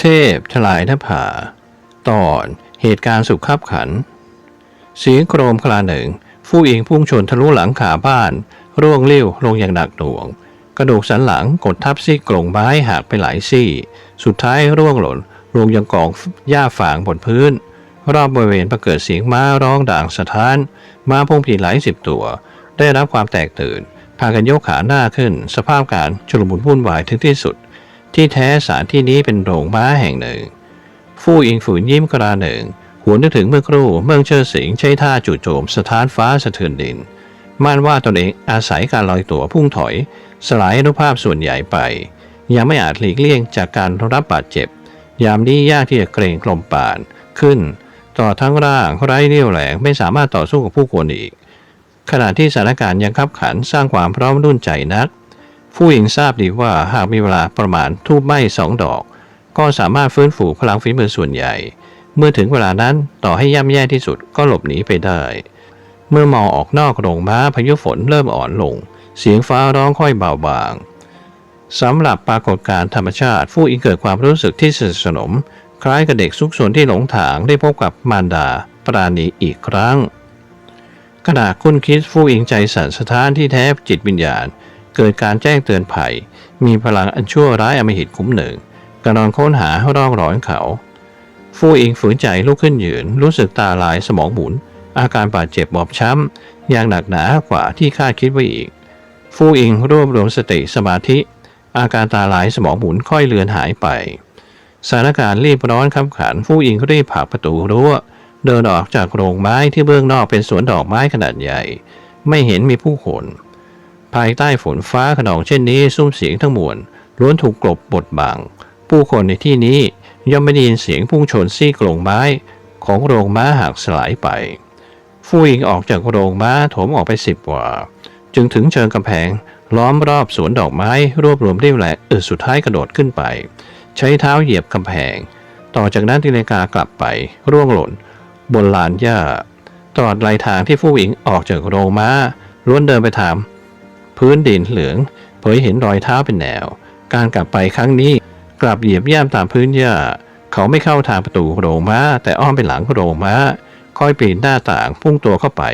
เทพทลายหน้าผา ตอนเหตุการณ์สุขขับขัน เสียงโครมคลาหนึ่งฟู่อิงพุ่งชนทะลุหลังขาบ้าน ร่วงเลี้ยวลงอย่างหนักหน่วง กระดูกสันหลังกดทับซี่โครงไม้หักไปหลายซี่ สุดท้ายร่วงหล่นลงยังกองหญ้าฝางบนพื้น รอบบริเวณประเกิดเสียงม้าร้องด่างสะท้าน ม้าพงผีหลายสิบตัว ได้รับความแตกตื่น พากันยกขาหน้าขึ้น สภาพการชุลมุนวุ่นวายถึงที่สุด ที่แท้สถานที่นี้เป็นโรงม้าแห่งหนึ่ง ฟู่อิงฝืนยิ้มกราหนึ่งหัวนนึกถึงเมื่อครู่เมืองเชิดสิงใช้ท่าจู่โจมสถานฟ้าสะเทือนดินม่านว่าตนเองอาศัยการลอยตัวพุ่งถอย สลายอนุภาพส่วนใหญ่ไป ยังไม่อาจหลีกเลี่ยงจากการรับบาดเจ็บ ยามนี้ยากที่จะเกรงกลมป่านขึ้น ต่อทั้งร่างไร้เรี่ยวแรงไม่สามารถต่อสู้กับผู้คนอีก ขณะที่สถานการณ์ยังขับขันสร้างความพร้อมรุ่นใจนัก ผู้หญิงทราบดีว่าหากมีเวลาประมาณทูบไหม้สองดอก ก็สามารถฟื้นฟูพลังฝีมือส่วนใหญ่ เมื่อถึงเวลานั้นต่อให้ย่ำแย่ที่สุดก็หลบหนีไปได้ เมื่อมองออกนอกโรงม้าพายุฝนเริ่มอ่อนลง เสียงฟ้าร้องค่อยเบาบางสำหรับปรากฏการณ์ธรรมชาติ ผู้อิงเกิดความรู้สึกที่สนิทสนม คล้ายกับเด็กซุกซนที่หลงทางได้พบกับมารดาปราณีอีกครั้งขณะคุณคิดฟู่อิงใจสั่นสะท้านที่แท้จิตวิญญาณ เกิดการแจ้งเตือนภัย มีพลังอันชั่วร้ายอมหิตคุ้มหนึ่งกำลังค้นหาร่องรอยเขา ฟู่อิงฝืนใจลุกขึ้นยืน รู้สึกตาลายสมองหมุน อาการบาดเจ็บบอบช้ำอย่างหนักหนากว่าที่คาดคิดไว้อีก ฟู่อิงรวบรวมสติสมาธิ อาการตาลายสมองหมุนค่อยเลือนหายไปสถานการณ์รีบร้อนขับขัน ฟู่อิงรีบผลักประตูรั้วเดินออกจากโรงไม้ที่เบื้องนอกเป็นสวนดอกไม้ขนาดใหญ่ ไม่เห็นมีผู้คน ภายใต้ฝนฟ้าขนองเช่นนี้ซุ้มเสียงทั้งมวลล้วนถูกกลบบดบังผู้คนในที่นี้ย่อมไม่ได้ยินเสียงพุ่งชนซี่โครงไม้ ของโรงม้าหักสลายไป ฟูอิงออกจากโรงม้าโถมออกไปสิบกว่า จึงถึงเชิงกำแพง ล้อมรอบสวนดอกไม้รวบรวมเรี่ยวแรงเออสุดท้ายกระโดดขึ้นไป ใช้เท้าเหยียบกำแพง ต่อจากนั้นตีเลกากลับไป ร่วงหล่น บนลานหญ้าตลอดไหลทางที่ฟูอิงออกจากโรงม้าล้วนเดินไปทาง พื้นดินเหลือง เผยเห็นรอยเท้าเป็นแนว การกลับไปครั้งนี้กลับเหยียบย่ำตามพื้นหญ้า เขาไม่เข้าทางประตูโรงม้า แต่อ้อมไปหลังโรงม้าค่อยปีนหน้าต่างพุ่งตัวเข้าไป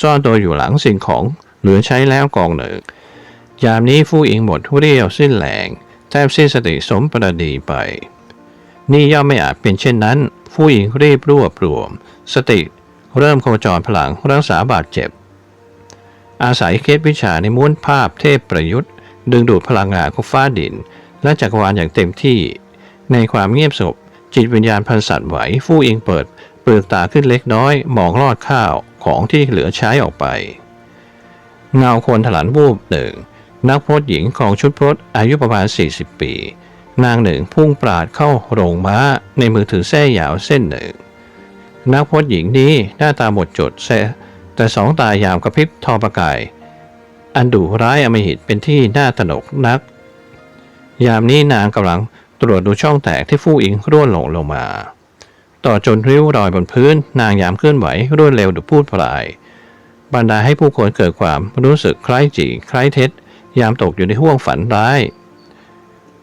ซ่อนตัวอยู่หลังสิ่งของเหลือใช้แล้วกองหนึ่ง ยามนี้ฟู่อิงหมดเรี่ยวสิ้นแรงแทบสิ้นสติสมประดีไป นี่ย่อมไม่อาจเป็นเช่นนั้น ฟู่อิงรีบรวบรวม สติเริ่มโคจรพลังรักษาบาดเจ็บ อาศัยเคล็ดวิชาในม้วนภาพเทพประยุทธ์ ดึงดูดพลังงานของฟ้าดิน และจักรวาลอย่างเต็มที่ ในความเงียบสงบจิตวิญญาณพันสัตว์ไหวฟู่อิงเปิด เปลือกตาขึ้นเล็กน้อย มองลอดข้าวของที่เหลือใช้ออกไป เงาคนถลันวูบหนึ่ง นักพรตหญิงของชุดพรตอายุประมาณ 40 ปี นางหนึ่งพุ่งปราดเข้าโรงม้า ในมือถือแส้ยาวเส้นหนึ่ง นักพจน์หญิงนี้หน้าตาหมดจดแส แต่สองตายามกระพริบทอประกาย อันดุร้ายอมหิตเป็นที่น่าตนกนัก ยามนี้นางกำลังตรวจดูช่องแตกที่ฟู่อิงร่วนหลงลงมา ต่อจนริ้วรอยบนพื้น นางยามเคลื่อนไหวรวดเร็วดุพูดพลาย บรรดาให้ผู้คนเกิดความรู้สึกคล้ายจีคล้ายเท็จ ยามตกอยู่ในห่วงฝันร้าย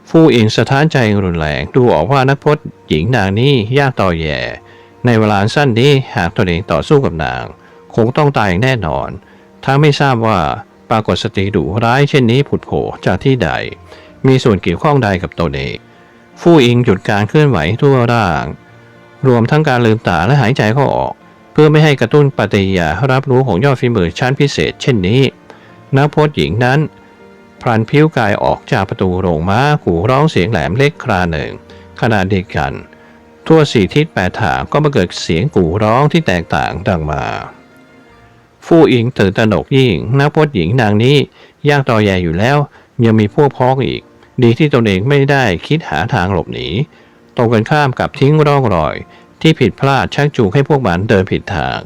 ฟู่อิงสะท้านใจรุนแรงดูออกว่านักพจน์หญิงนางนี้ยากต่อแย่ ในเวลาสั้นนี้หากตนเองต่อสู้กับนาง คงต้องตายอย่างแน่นอนถ้าไม่ทราบว่าปรากฏสติดุร้ายเช่นนี้ผุดโผล่จากที่ใด มีส่วนเกี่ยวข้องใดกับตนเองฟู่อิงหยุดการเคลื่อนไหวทั่วร่าง รวมทั้งการลืมตาและหายใจเข้าออก เพื่อไม่ให้กระตุ้นปฏิกิริยารับรู้ของยอดฝีมือชั้นพิเศษ เช่นนี้ นักพจน์หญิงนั้นพลันพิ้วกายออกจากประตูโรงม้าขู่ร้องเสียงแหลมเล็กคราหนึ่งขณะเดียวกัน ทั่วสี่ทิศแปดทางก็มาเกิดเสียงกู่ร้องที่แตกต่างดังมา ฟู่อิงตื่นตระหนกยิ่ง นักพจน์หญิงนางนี้ ยากต่อแย่อยู่แล้ว ยังมีพวกพ้องอีก ดีที่ตนเองไม่ได้คิดหาทางหลบหนีตรงกันข้ามกับทิ้งร่องรอย ที่ผิดพลาดชักจูงให้พวกมันเดินผิดทาง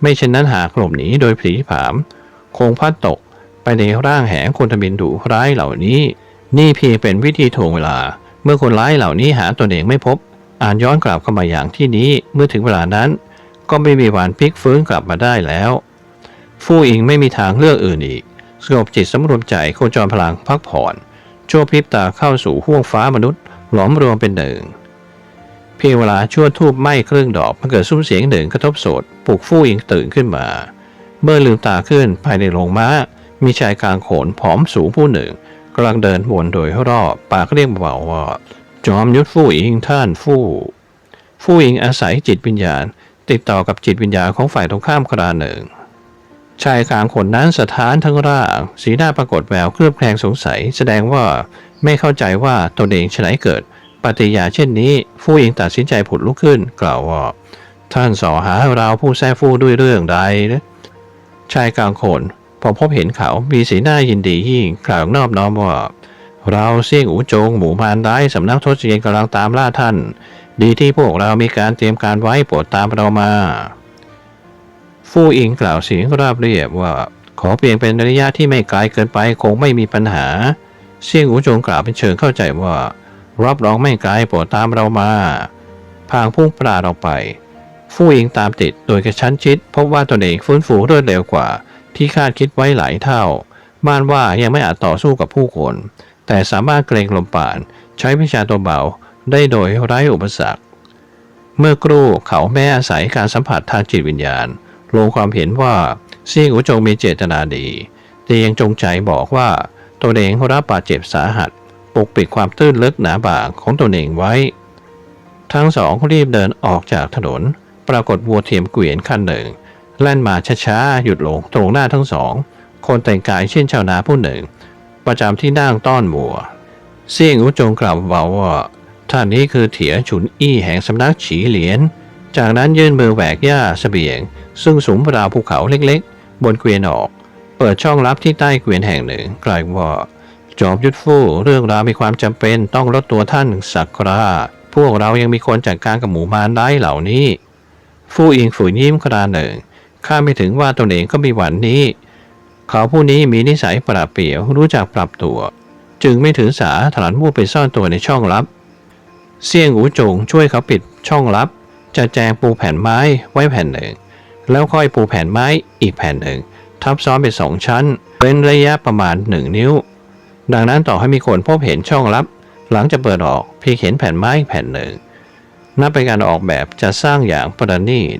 ไม่เช่นนั้นหากหลบหนีโดยผีผาม คงพัดตกไปในร่างแหงคนทบินดุร้ายเหล่านี้ นี่เพียงเป็นวิธีถ่วงเวลา เมื่อคนร้ายเหล่านี้หาตนเองไม่พบอ่านย้อนกลับเข้ามาอย่างที่นี้เมื่อถึงเวลานั้น ก็ไม่มีวันพลิกฟื้นกลับมาได้แล้ว ฟู่อิงไม่มีทางเลือกอื่นอีกสงบจิตสำรวมใจโคจรพลังพักผ่อนชั่วพริบตาเข้าสู่ห้วงฟ้ามนุษย์ หลอมรวมเป็นหนึ่งเพียงเวลาชั่วทูบไหม้เครื่องดอกมันเกิดซุ้มเสียงหนึ่งกระทบโสดปลุกฟู่อิงตื่นขึ้นมา เมื่อลืมตาขึ้นภายในโรงม้า มีชายกลางโขนผอมสูงผู้หนึ่งกำลังเดินวนโดยรอบปากเรียกเบาๆว่าจอมยุทธฟู่อิงท่านฟู่ฟู่อิงอาศัยจิตวิญญาณ ติดต่อกับจิตวิญญาณของฝ่ายตรงข้ามคราหนึ่ง ชายกลางคนนั้นสถานทั้งร่าง สีหน้าปรากฏแววเครือบแคลงสงสัย แสดงว่าไม่เข้าใจว่าตนเองฉไนเกิด ปฏิยาเช่นนี้ ฟู่อิงตัดสินใจผุดลุกขึ้น กล่าวว่า ท่านสอหาเราผู้แท้ฟู่ด้วยเรื่องใดนะชายกลางคนพอพบเห็นเขามีสีหน้ายินดียิ่งกล่าวนอบน้อมว่า เราเสี่ยงอูจงหมู่มารได้สำนักทศเยนกำลังตามล่าท่าน ดีที่พวกเรามีการเตรียมการไว้โปรดตามเรามา ฟู่อิงกล่าวเสียงราบเรียบว่า ขอเปลี่ยนเป็นระยะที่ไม่ไกลเกินไปคงไม่มีปัญหา เสี่ยงอูโจงกล่าวเป็นเชิงเข้าใจว่า รับรองไม่ไกลโปรดตามเรามา พางพุ่งปราดออกไป ฟู่อิงตามติดโดยกระชั้นชิดพบว่าตนเองฟื้นฟูรวดเร็วกว่า ที่คาดคิดไว้หลายเท่า ม่านว่ายังไม่อาจต่อสู้กับผู้คน แต่สามารถเกรงลมปาน ใช้วิชาตัวเบาได้โดยไร้อุปสรรค เมื่อกรูเขาแม้อาศัยการสัมผัสทางจิตวิญญาณ ลงความเห็นว่าเซี่ยงอูจงมีเจตนาดีแต่ยังจงใจบอกว่าตัวเองรับบาดเจ็บสาหัส ปกปิดความตื้นลึกหนาบางของตัวเองไว้ ทั้งสองรีบเดินออกจากถนน ปรากฏวัวเทียมเกวียนคันหนึ่งแล่นมาช้าๆหยุดลงตรงหน้าทั้งสอง คนแต่งกายเช่นชาวนาผู้หนึ่ง ประจำที่นั่งต้อนวัวเซี่ยงอูจงกล่าวเบาว่าท่านนี้คือเถียฉุนอี้แห่งสำนักฉีเหลียน จากนั้นยื่นมือแหวกหญ้าเสบียง ซึ่งสูงราวภูเขาเล็กๆ บนเกวียนออก เปิดช่องลับที่ใต้เกวียนแห่งหนึ่งกล่าวว่าจอมยุทธฟู่เรื่องราวมีความจำเป็นต้องลดตัวท่านสักคราพวกเรายังมีคนจัดการกับหมู่มารได้เหล่านี้ ฟู่อิงฝืนยิ้มคราหนึ่งข้าไม่ถึงว่าตนเองก็มีวันนี้ เขาผู้นี้มีนิสัยปราเปรียวรู้จักปรับตัว จึงไม่ถือสาถลันมู่ไปซ่อนตัวในช่องลับ เสี่ยงอูจงช่วยเขาปิดช่องลับ จะแจงปูแผ่นไม้ไว้แผ่นหนึ่ง แล้วค่อยปูแผ่นไม้อีกแผ่นหนึ่ง ทับซ้อนเป็นสองชั้น เป็นระยะประมาณหนึ่งนิ้ว ดังนั้นต่อให้มีคนพบเห็นช่องลับ หลังจะเปิดออกเพียงเห็นแผ่นไม้แผ่นหนึ่งนับเป็นการออกแบบจะสร้างอย่างประณีต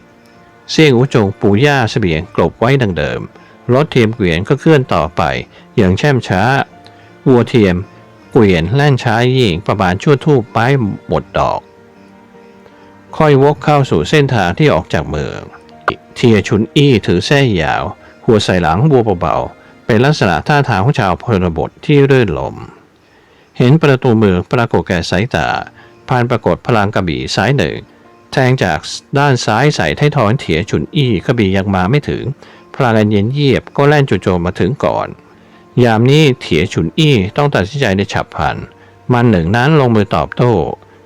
เสี่ยงอูจงปูหญ้าเสบียงกลบไว้ดังเดิม รถเทียมเกวียนก็เคลื่อนต่อไป อย่างแช่มช้าวัวเทียมเกวียนแล่นช้ายิ่งประมาณชั่วทูบไปหมดดอก ค่อยวกเข้าสู่เส้นทางที่ออกจากเมือง เทียชุนอี้ถือแส้ยาว หัวใส่หลังวัวเบาๆ เป็นลักษณะท่าทางของชาวพลบทที่เรื่นลม เห็นประตูเมืองปรากฏแก่สายตาผ่านปรากฏพลังกระบี่สายหนึ่ง แทงจากด้านซ้ายใส่ไทยทอยเถียชุนอี้กระบี่ยังมาไม่ถึง พลังเย็นเยียบก็แล่นจู่โจมมาถึงก่อน ยามนี้เถียฉุนอี้ต้องตัดสินใจในฉับพลัน มันหนึ่งนั้นลงมือตอบโต้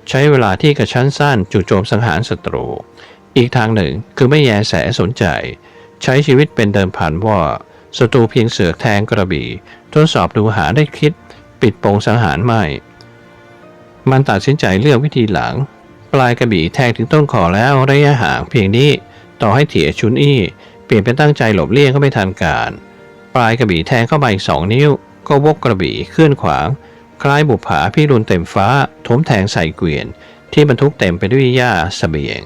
ใช้เวลาที่กระชั้นสั้นจู่โจมสังหารศัตรู อีกทางหนึ่งคือไม่แยแสสนใจ ใช้ชีวิตเป็นเดิมพันว่าศัตรูเพียงเสือกแทงกระบี่ทดสอบดูหาได้คิด ปิดโปงสังหารไม่ มันตัดสินใจเลือกวิธีหลัง ปลายกระบี่แทงถึงต้นคอแล้วระยะห่างเพียงนี้ต่อให้เถียชุนอี้เปลี่ยนเป็นตั้งใจหลบเลี่ยงก็ไม่ทันการ ปลายกระบี่แทงเข้าไปอีกสองนิ้ว ก็วกกระบี่เคลื่อนขวาง คล้ายบุปผาพิรุณเต็มฟ้าถมแทงใส่เกวียน ที่บรรทุกเต็มไปด้วยหญ้าเสบียง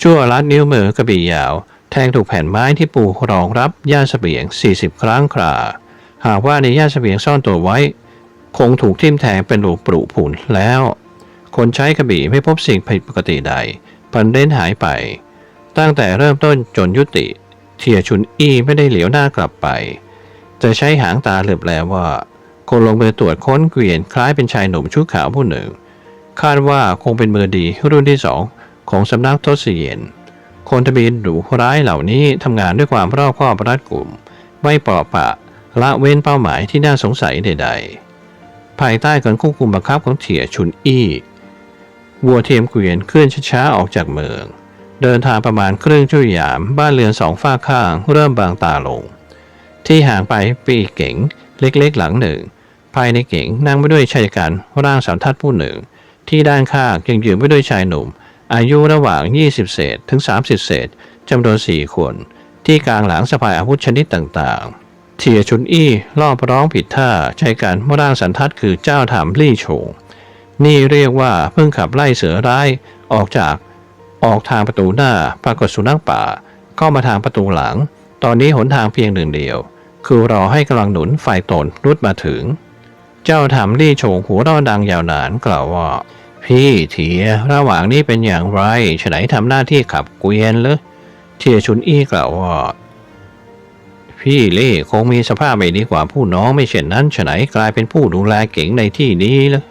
ชั่วลัดนิ้วมือกระบี่ยาว แทงถูกแผ่นไม้ที่ปูรองรับหญ้าเสบียง 40 ครั้งครา หากว่าในหญ้าเสบียงซ่อนตัวไว้ คงถูกทิ่มแทงเป็นรูปรุผุนแล้ว คนใช้กระบี่ไม่พบสิ่งผิดปกติใด พันเด่นหายไป ตั้งแต่เริ่มต้นจนยุติ เทียชุนอี้ไม่ได้เหลียวหน้ากลับไป แต่ใช้หางตาเหลือบแลว่า คนลงมือตรวจค้นเกวียนคล้ายเป็นชายหนุ่มชุดขาวผู้หนึ่ง คาดว่าคงเป็นมือดีรุ่นที่สองของสำนักทศเยนคนทะเบียนหรูร้ายเหล่านี้ทำงานด้วยความรอบคอบรัดกุม ไม่ปลอบปะละเว้นเป้าหมายที่น่าสงสัยใด ๆ ภายใต้การควบคุมบังคับของเถียชุนอี้วัวเทียมเกวียนเคลื่อนช้าๆออกจากเมือง เดินทางประมาณครึ่งชั่วยาม บ้านเรือนสองฝ้าข้างเริ่มบางตาลง ที่ห่างไปปีเก๋งเล็กๆหลังหนึ่ง ภายในเก๋งนั่งไปด้วยชายการร่างสามทัดผู้หนึ่ง ที่ด้านข้างยังยืนไปด้วยชายหนุ่ม อายุระหว่าง 20 เศษถึง 30 เศษจำนวน4คน ที่กลางหลังสะพายอาวุธชนิดต่างๆ เทียชุนอี้รอบร้องผิดท่าใช้การร่างสันทัดคือเจ้าถามลี่โฉงนี่เรียกว่าเพิ่งขับไล่เสือร้ายออกจากออกทางประตูหน้าปรากฏสุนัขป่าเข้ามาทางประตูหลัง ตอนนี้หนทางเพียงหนึ่งเดียว คือรอให้กำลังหนุนฝ่ายตนรุดมาถึง เจ้าถามลี่โฉงหัวราะดังยาวนานกล่าวว่า พี่เถียระหว่างนี้เป็นอย่างไรฉไหนทำหน้าที่ขับเกวียนเลยเทียชุนอี้กล่าวว่าพี่เล่คงมีสภาพไม่ดีกว่าผู้น้องไม่เช่นนั้นฉไหนกลายเป็นผู้ดูแลเก่งในที่นี้ลย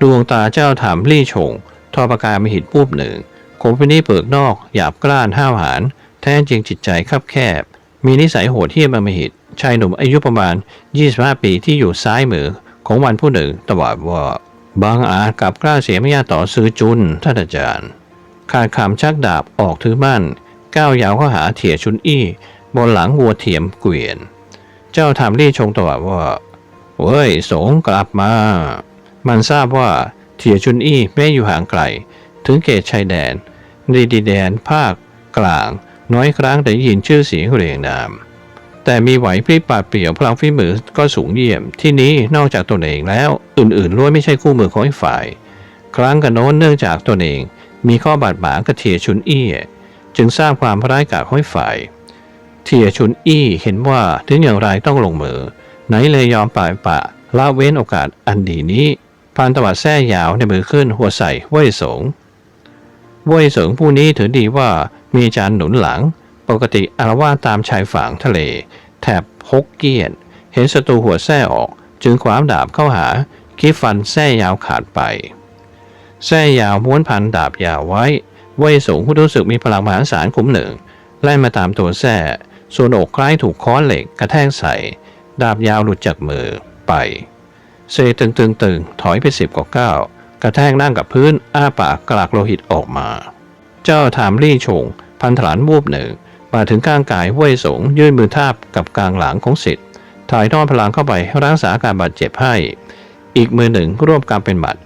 ดวงตาเจ้าถามลี่ชง ทอประกายมหิตปูบหนึ่งคงเป็นนี่เปิกนอก หยาบกร้านห้าวหาญแท้จริงจิตใจคับแคบ มีนิสัยโหดเหี้ยมมหิต ชายหนุ่มอายุประมาณ 25 ปีที่อยู่ซ้ายมือของวันผู้หนึ่งตวาดว่าบางอาจกลับกล้าเสียไม่ยาต่อซื้อจุนท่านอาจารย์ขาดคำชักดาบออกถือมั่น ก้าวยาวเข้าหาเถียชุนอี้ บนหลังวัวเทียมเกวียน เจ้าถามรี่ชงตวาดว่าเว้ยสงกลับมา มันทราบว่าเถียชุนอี้แม้อยู่ห่างไกล ถึงเขตชายแดนในดินแดนภาคกลาง น้อยครั้งแต่ได้ยินชื่อเสียงเรียงนาม แต่มีไหวพริบปาดเปรี่ยวพลังฝีมือก็สูงเยี่ยม ที่นี้นอกจากตนเองแล้ว อื่นๆล้วนไม่ใช่คู่มือของอีกฝ่าย ครั้งกันโน้นเนื่องจากตนเอง มีข้อบาดหมางกับเทียชุนอี้จึงสร้างความร้ายกาจให้ฝ่าย เทียชุนอี้เห็นว่าถึงอย่างไรต้องลงมือ ไหนเลยยอมปล่อยปะละเว้นโอกาสอันดีนี้พันตวัดแท้ยาวในมือขึ้นหัวใส่เว่ยสงเว่ยสงผู้นี้ถือดีว่ามีจานหนุนหลัง ปกติอารวาสตามชายฝั่งทะเล แถบฮกเกี้ยน เห็นศัตรูหัวแท้ออก จึงขวามดาบเข้าหาคิดฟันแท้ยาวขาดไป แส้ยาวม้วนพันดาบยาวไว้ เว่ยสูงผู้รู้สึกมีพลังมหาศาลขุมหนึ่งไล่มาตามตัวแส้ส่วนอกคล้ายถูกค้อนเหล็กกระแทกใส่ ดาบยาวหลุดจากมือไป เซตึงตึงตึงถอยไปสิบกว่าก้าวกระแทกนั่งกับพื้น อ้าปากกลากโลหิตออกมา เจ้าถามลี่ชง พันถลานวูบหนึ่ง มาถึงกลางกายเว่ยสงยื่นมือทาบกับกลางหลังของสิทธิ์ถ่ายทอดพลังเข้าไปรักษาการบาดเจ็บให้ อีกมือหนึ่งร่วมกำเป็นหมัด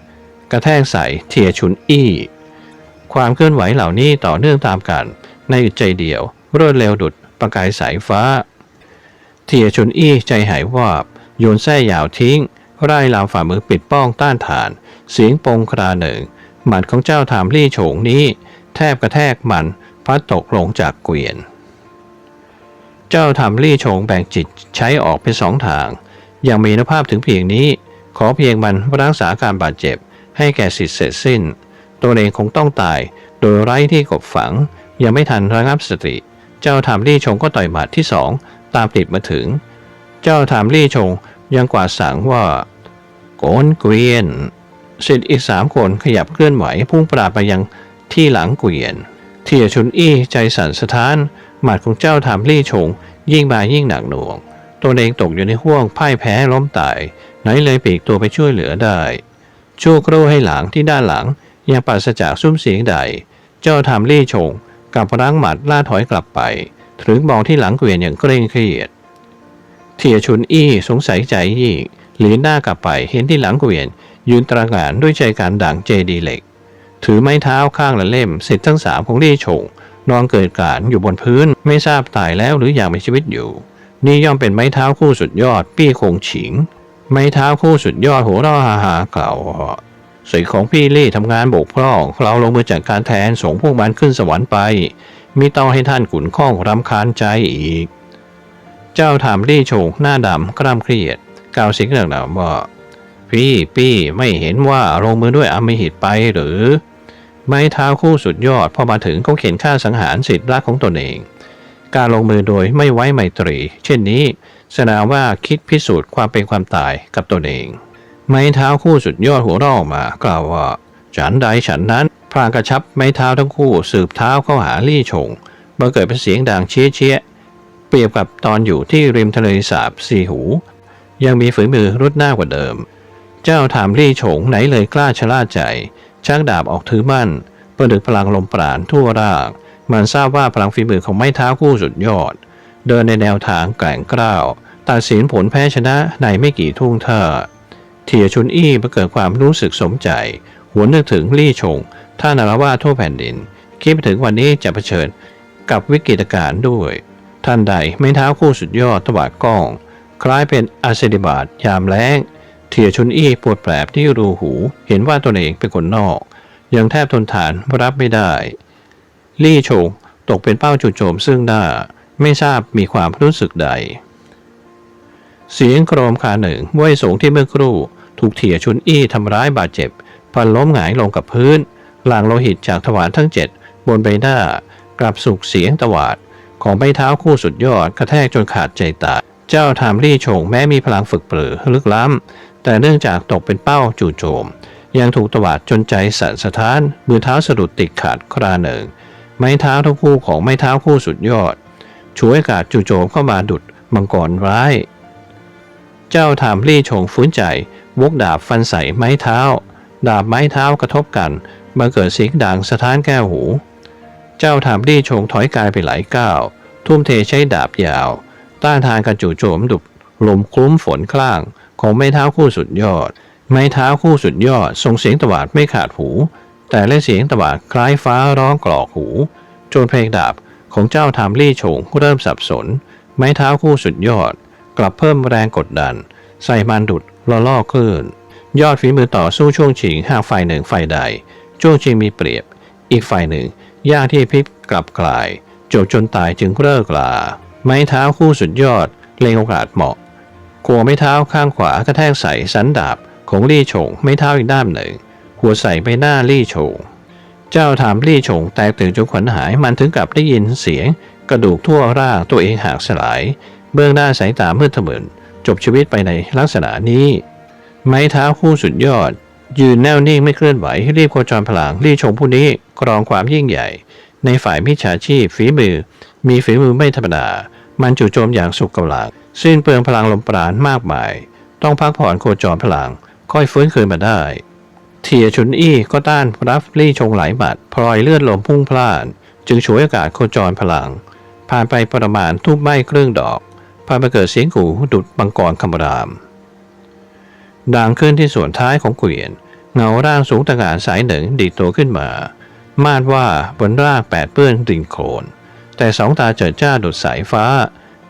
กระแทกใส่เทียชุนอี้ ความเคลื่อนไหวเหล่านี้ต่อเนื่องตามกัน ในใจเดียวรวดเร็วดุดประกายสายฟ้า เทียชุนอี้ใจหายวาบโยนแส้ยาวทิ้งไร่ลามฝ่ามือปิดป้องต้านทาน เสียงปงคราหนึ่ง หมัดของเจ้าถามลี่โฉงนี้ แทบกระแทกมันพัดตกลงจากเกวียน เจ้าทำลี่โฉงแบ่งจิตใช้ออกเป็นสองทางยังมีนภาพถึงเพียงนี้ ขอเพียงมันรักษาการบาดเจ็บ ให้แก่สิทธิ์เสร็จสิ้น ตัวเองคงต้องตาย โดยไร้ที่กบฝัง ยังไม่ทันระงับสติ เจ้าทำลี่ชงก็ต่อยหมัดที่สองตามติดมาถึง เจ้าถามลี่ชงยังกวาดสั่งว่า โกนเกวียนสิทธิ์อีกสามคนขยับเคลื่อนไหวพุ่งปราดไปยังที่หลังเกวียนเทียชุนอี้ใจสั่นสะท้าน หมัดของเจ้าถามลี่ชงยิ่งมายิ่งหนักหน่วง ตัวเองตกอยู่ในห่วงพ่ายแพ้ล้มตาย ไหนเลยปีกตัวไปช่วยเหลือได้ชั่วครู่ให้หลังที่ด้านหลังยังปราศจากซุ้มเสียงใด เจ้าทำลี่ชงกับรั้งหมัดล่าถอยกลับไป ถึงมองที่หลังเกวียนอย่างเกรงเครียดเทียชุนอี้สงสัยใจยิ่งหลีหน้ากลับไปเห็นที่หลังเกวียน ยืนตระหง่านด้วยใจการด่างเจดีเหล็ก ถือไม้เท้าข้างละเล่มเสร็จทั้งสามของลี่ชง นอนเกิดการอยู่บนพื้นไม่ทราบตายแล้วหรือยังมีชีวิตอยู่ นี่ย่อมเป็นไม้เท้าคู่สุดยอด ปี้คงฉิง ไม้เท้าคู่สุดยอดหัวเราะฮาฮากล่าวส่วนของพี่เล่ทำงานบกพร่องเราลงมือจัดการแทนส่งพวกมันขึ้นสวรรค์ไปมิต้องให้ท่านขุนข้องรำคาญใจอีก เจ้าถามลี่โฉงหน้าดำกล้ามเครียดกล่าวสิ่งหนักๆว่าพี่ปี้ไม่เห็นว่าลงมือด้วยอำมหิตไปหรือ ไม้เท้าคู่สุดยอดพอมาถึงเขาเข็นฆ่าสังหารสิทธิ์รักของตนเอง การลงมือโดยไม่ไว้ไมตรี เช่นนี้แสดงว่าคิดพิสูจน์ความเป็นความตายกับตนเอง ไม้เท้าคู่สุดยอดหัวเราะออกมากล่าวว่า ฉันใดฉันนั้นพรางกระชับไม้เท้าทั้งคู่สืบเท้าเข้าหาลี่ชงบังเกิดเป็นเสียงดังเชี่ยเชี่ยเปรียบกับตอนอยู่ที่ริมทะเลสาบสีหู ยังมีฝีมือรุดหน้ากว่าเดิม เจ้าถามลี่โฉงไหนเลยกล้าชะล่าใจ ชักดาบออกถือมั่นประดึกพลังลมปราณทั่วร่าง มันทราบว่าพลังฝีมือของไม้เท้าคู่สุดยอด เดินในแนวทางแก่งกล้าวตัดสินผลแพ้ชนะในไม่กี่ทุ่งท่าเทียชุนอี้มาเกิดความรู้สึกสมใจ หวนนึกถึงลี่ชง ท่านอารวาสทั่วแผ่นดิน คิดไปถึงวันนี้จะเผชิญกับวิกฤตการณ์ด้วย ท่านใดไม่เท้าคู่สุดยอดตวาดกล้อง คล้ายเป็นอาเซดิบาตยามแล้ง เทียชุนอี้ปวดแปลบที่รูหู เห็นว่าตนเองเป็นคนนอก ยังแทบทนทานรับไม่ได้ ลี่ชงตกเป็นเป้าจู่โจมซึ่งหน้า ไม่ทราบมีความรู้สึกใด เสียงโครมคาหนึ่งว่ยสงที่เมื่อครู่ ถูกเถียชุนอี้ทำร้ายบาดเจ็บพลันล้มหงายลงกับพื้นหลังโลหิตจากถวารทั้งเจ็ดบนใบหน้ากลับสุกเสียงตวาด ของใบเท้าคู่สุดยอดกระแทกจนขาดใจตายเจ้าทามลี่ชงแม้มีพลังฝึกเปรือลึกล้ำ แต่เนื่องจากตกเป็นเป้าจู่โจม ยังถูกตวาดจนใจสั่นสะท้าน มือเท้าสะดุดติดขาดคราหนึ่ง ไม้เท้าทั้งคู่ของไม้เท้าคู่สุดยอดช่วยกาศจู่โจมเข้ามาดุดมังกรร้าย เจ้าถามลี่ชงฟื้นใจวกดาบฟันใส่ไม้เท้า ดาบไม้เท้ากระทบกันมาเกิดเสียงดังสะท้านแก้วหู เจ้าถามลี่ชงถอยกายไปหลายก้าวทุ่มเทใช้ดาบยาว ต้านทานการจู่โจมดุลมคลุ้มฝนคล้าง ของไม้เท้าคู่สุดยอด ไม้เท้าคู่สุดยอด ส่งเสียงตวาดไม่ขาดหู แต่และเสียงตวาดคล้ายฟ้าร้องกรอกหู จนเพลงดาบของเจ้าทามลี่ชงเริ่มสับสน ไม้เท้าคู่สุดยอด กลับเพิ่มแรงกดดัน ใส่มันดุดละล่อคลื่น ยอดฝีมือต่อสู้ช่วงชิงหากฝ่ายหนึ่งฝ่ายใดช่วงชิงมีเปรียบ อีกฝ่ายหนึ่งยากที่พลิกกลับกลายจบจนตายจึงเลิกลา ไม้เท้าคู่สุดยอดเลงโอกาสเหมาะ ขัวไม้เท้าข้างขวากระแทกใส่สันดาบของลี่ชงไม้เท้าอีกด้านหนึ่ง หัวใส่ไปหน้าลี่ชงเจ้าถามลี่ชงแตกตื่นจนขวัญหายมันถึงกับได้ยินเสียง กระดูกทั่วร่างตัวเองหักสลาย เบื้องหน้าสายตามืดถมึนจบชีวิตไปในลักษณะนี้ ไม้เท้าคู่สุดยอด ยืนแน่วนิ่งไม่เคลื่อนไหวรีบโคจรพลังลี่ชงผู้นี้กรองความยิ่งใหญ่ ในฝ่ายมิจฉาชีพฝีมือ มีฝีมือไม่ธรรมดา มันจู่โจมอย่างสุกกำลัง สิ้นเปลืองพลังลมปราณมากมาย ต้องพักผ่อนโคจรพลัง ค่อยฟื้นคืนมาได้ เทียชุนอี้ก็ต้านรับลี่ชงไหลบาดพลอยเลือดลมพุ่งพล่าน จึงฉวยโอกาสโคจรพลัง ผ่านไปประมาณทุบไม้เครื่องดอกพาไปเกิดเสียงกู่ดุดบังกรคำราม ดังขึ้นที่ส่วนท้ายของเกวียน เงาร่างสูงตะการสายหนึ่งดีดตัวขึ้นมา มาดว่าบนรากแปดเปื้อนดินโคลนแต่สองตาเจิดจ้าดุดสายฟ้า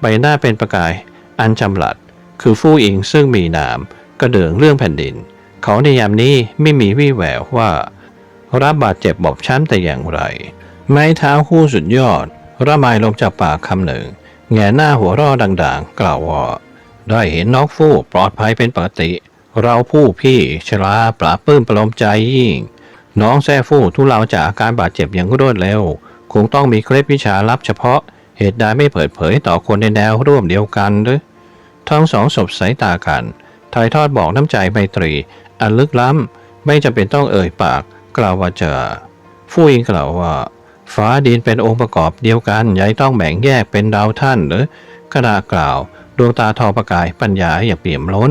ใบหน้าเป็นประกาย อันจำหลัด คือฟู่อิงซึ่งมีนามกระเดื่องเรื่องแผ่นดิน เขาในยามนี้ไม่มีวี่แววว่า รับบาดเจ็บบอบช้ำแต่อย่างไร ไม้เท้าคู่สุดยอด ระบายลงจากปากคำหนึ่ง แง่หน้าหัวร่อดังๆ กล่าวว่า ได้เห็นน้องฟู่ปลอดภัยเป็นปกติ เราผู้พี่ชราปราบปลื้มประลมใจยิ่ง น้องแซ่ฟู่ทุเลาจากอาการบาดเจ็บอย่างรวดเร็ว คงต้องมีเคล็ดวิชาลับเฉพาะ เหตุใดไม่เปิดเผยต่อคนในแนวร่วมเดียวกันหรือทั้งสองสบสายตากันถ่ายทอดบอกน้ำใจไมตรี อันลึกล้ำไม่จำเป็นต้องเอ่ยปากกล่าวว่าจะฟู่อิงกล่าวว่า ฟ้าดินเป็นองค์ประกอบเดียวกันยายต้องแบ่งแยกเป็นดาวท่านหรือขณะกล่าว ดวงตาทอประกายปัญญาอย่างเปี่ยมล้น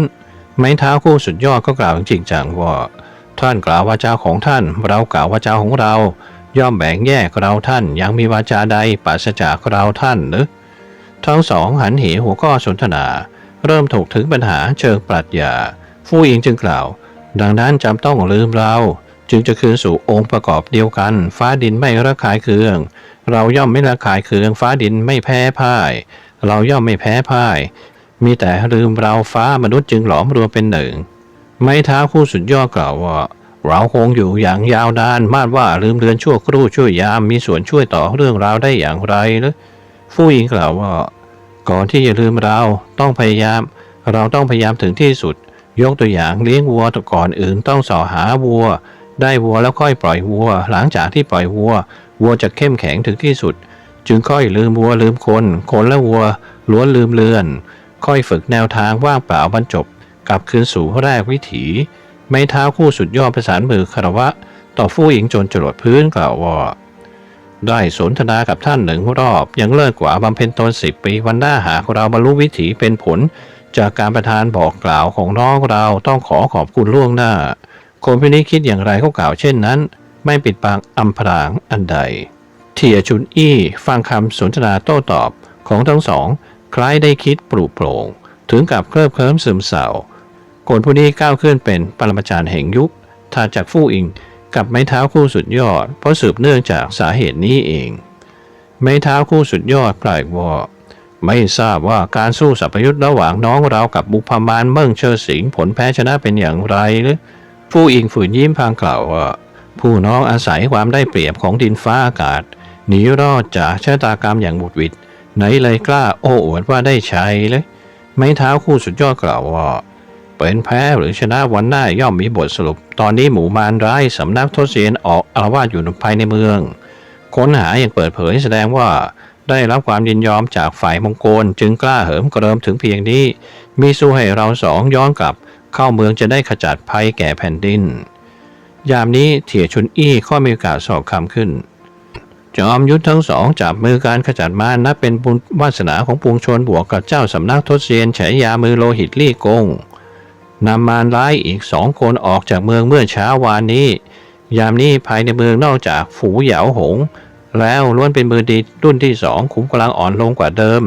ไม้เท้าคู่สุดยอดก็กล่าวจริงจังว่า ท่านกล่าววาจาของท่าน เรากล่าววาจาของเรา ย่อมแบ่งแยกเราท่านยังมีวาจาใดปราศจากเราท่านหรือทั้งสองหันเหหัวข้อสนทนา เริ่มถกถึงปัญหาเชิงปรัชญาฟู่อิงจึงกล่าว ดังนั้นจำต้องลืมเราจึงจะคืนสู่องค์ประกอบเดียวกัน ฟ้าดินไม่ระคายเคือง เราย่อมไม่ระคายเคือง ฟ้าดินไม่แพ้พ่าย เราย่อมไม่แพ้พ่าย มีแต่ลืมเราฟ้ามนุษย์จึงหลอมรวมเป็นหนึ่ง ไม้เท้าคู่สุดยอดกล่าวว่า เราคงอยู่อย่างยาวนานมาดว่าลืมเรือนชั่วครู่ช่วยยามมีส่วนช่วยต่อเรื่องราวได้อย่างไรหรือฟู่หญิงกล่าวว่า ก่อนที่จะลืมเราต้องพยายาม เราต้องพยายามถึงที่สุด ยกตัวอย่างเลี้ยงวัวก่อนอื่นต้องสอหาวัว ได้วัวแล้วค่อยปล่อยวัว หลังจากที่ปล่อยวัว วัวจะเข้มแข็งถึงที่สุด จึงค่อยลืมวัวลืมคน คนและวัวล้วนลืมเลือน ค่อยฝึกแนวทางว่างเปล่าบรรจบกลับคืนสู่แรกวิถี ไม้เท้าคู่สุดยอดประสานมือคารวะ ต่อฟู่หญิงจนจรดพื้นกล่าวว่า ได้สนทนากับท่านหนึ่งรอบ ยังเลิศกว่าบำเพ็ญตนสิบปีวันหน้าหากเราบรรลุวิถีเป็นผล จากการประทานบอกกล่าวของน้องเราต้องขอขอบคุณล่วงหน้า คนพินิจคิดอย่างไรก็กล่าวเช่นนั้น ไม่ปิดบังอำพรางอันใด เทียชุนอี้ฟังคำสนทนาโต้ตอบของทั้งสอง คล้ายได้คิดปลุกโปร่ง ถึงกับเคลิบเคลิ้มซึมเศร้า คนผู้นี้ก้าวขึ้นเป็นปรมาจารย์แห่งยุคถ้าจากฟู่อิงกับไม้เท้าคู่สุดยอด เพราะสืบเนื่องจากสาเหตุนี้เอง ไม้เท้าคู่สุดยอดกล่าวว่าไม่ทราบว่าการสู้สัพยุทธ์ระหว่างน้องเรากับบุพมานเมิ่งเชอสิงผลแพ้ชนะเป็นอย่างไรหรือผู้อิงฝืนยิ้มพางกล่าวว่า ผู้น้องอาศัยความได้เปรียบของดินฟ้าอากาศหนีรอดจากชะตากรรมอย่างบุดวิดไหนเลยกล้าโอ้อวดว่าได้ใชัยเลยไม้เท้าคู่สุดยอดกล่าวว่า เป็นแพ้หรือชนะวันหน้าย่อมมีบทสรุป ตอนนี้หมู่มารร้ายสำนักทศเสียนออกอารวาสอยู่ภายในเมือง ค้นหาอย่างเปิดเผยแสดงว่าได้รับความยินยอมจากฝ่ายมงคลจึงกล้าเหิมกระเดิมถึงเพียงนี้ มีสู้ให้เราสองย้อนกลับ เข้าเมืองจะได้ขจัดภัยแก่แผ่นดิน ยามนี้เถี่ยชุนอี้ข้อมีโอกาสสอบคำขึ้น จอมยุทธทั้งสองจับมือการขจัดมารนับเป็นบุญวาสนาของปวงชนบวกกับเจ้าสำนักทศเซียนฉายามือโลหิตลี่กง นำมารร้ายอีกสองคนออกจากเมืองเมื่อเช้าวานนี้ ยามนี้ภายในเมืองนอกจากฝูเหยาหง แล้วล้วนเป็นมือดีรุ่นที่สองขุมกำลังอ่อนลงกว่าเดิม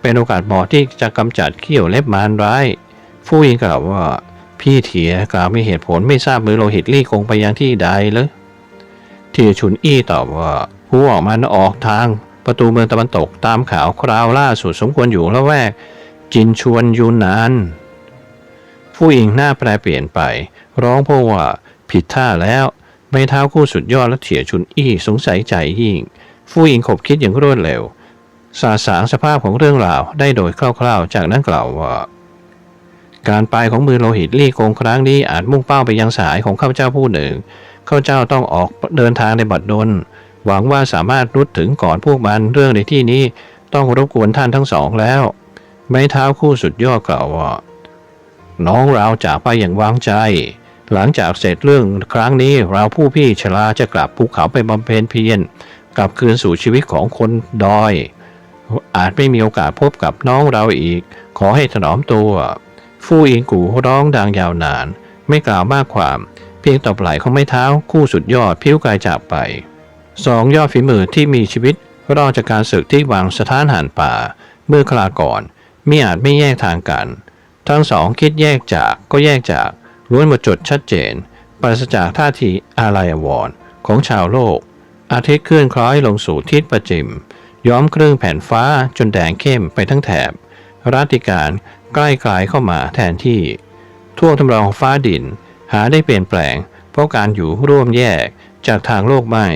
เป็นโอกาสเหมาะที่จะกำจัดเขี้ยวเล็บมารร้ายฟู่ยิงกล่าวว่าพี่เถียกล่าวมีเหตุผลไม่ทราบมือโลหิตลี่คงไปยังที่ใดเลยเทียชุนอี้ตอบว่าผู้ออกมันออกทางประตูเมืองตะวันตกตามข่าวคราวล่าสุดสมควรอยู่ละแวก จินชวนยูนนาน ผู้หญิงหน้าแปรเปลี่ยนไป ร้องเพราะว่า ผิดท่าแล้วไม้เท้าคู่สุดยอดและเถียชุนอี้สงสัยใจยิ่ง ผู้หญิงขบคิดอย่างรวดเร็ว สาสางสภาพของเรื่องราวได้โดยคร่าวๆ จากนั้นกล่าวว่า การไปของมือโลหิตลี่โกงครั้งนี้อาจมุ่งเป้าไปยังสายของข้าพเจ้าผู้หนึ่งข้าพเจ้าต้องออกเดินทางในบัดดลหวังว่าสามารถรุดถึงก่อนพวกมันเรื่องในที่นี้ต้องรบกวนท่านทั้งสองแล้ว ไม้เท้าคู่สุดยอดกล่าวว่า น้องเราจากไปอย่างวางใจ หลังจากเสร็จเรื่องครั้งนี้เราผู้พี่ชราจะกลับภูเขาไปบำเพ็ญเพียรกลับคืนสู่ชีวิตของคนดอย อาจไม่มีโอกาสพบกับน้องเราอีก ขอให้ถนอมตัวฟู่อิงกูร้องดังยาวนาน ไม่กล่าวมากความ เพียงตบไหล่ของไม้เท้าคู่สุดยอดพิ้วกายจากไปสองยอดฝีมือที่มีชีวิตรอดจากการศึกที่วางสถานหันป่า เมื่อคลาก่อนมิอาจไม่แยกทางกัน ทั้งสองคิดแยกจากก็แยกจากล้วนหมดจดชัดเจน ปราศจากท่าทีอาลัยอวรของชาวโลก อาทิตย์เคลื่อนคล้อยลงสู่ทิศประจิม ย้อมเครื่องแผ่นฟ้าจนแดงเข้มไปทั้งแถบ ราติการใกล้กลายเข้ามาแทนที่ท่วงทำรองฟ้าดิน หาได้เปลี่ยนแปลง เพราะการอยู่ร่วมแยกจากทางโลกใหม่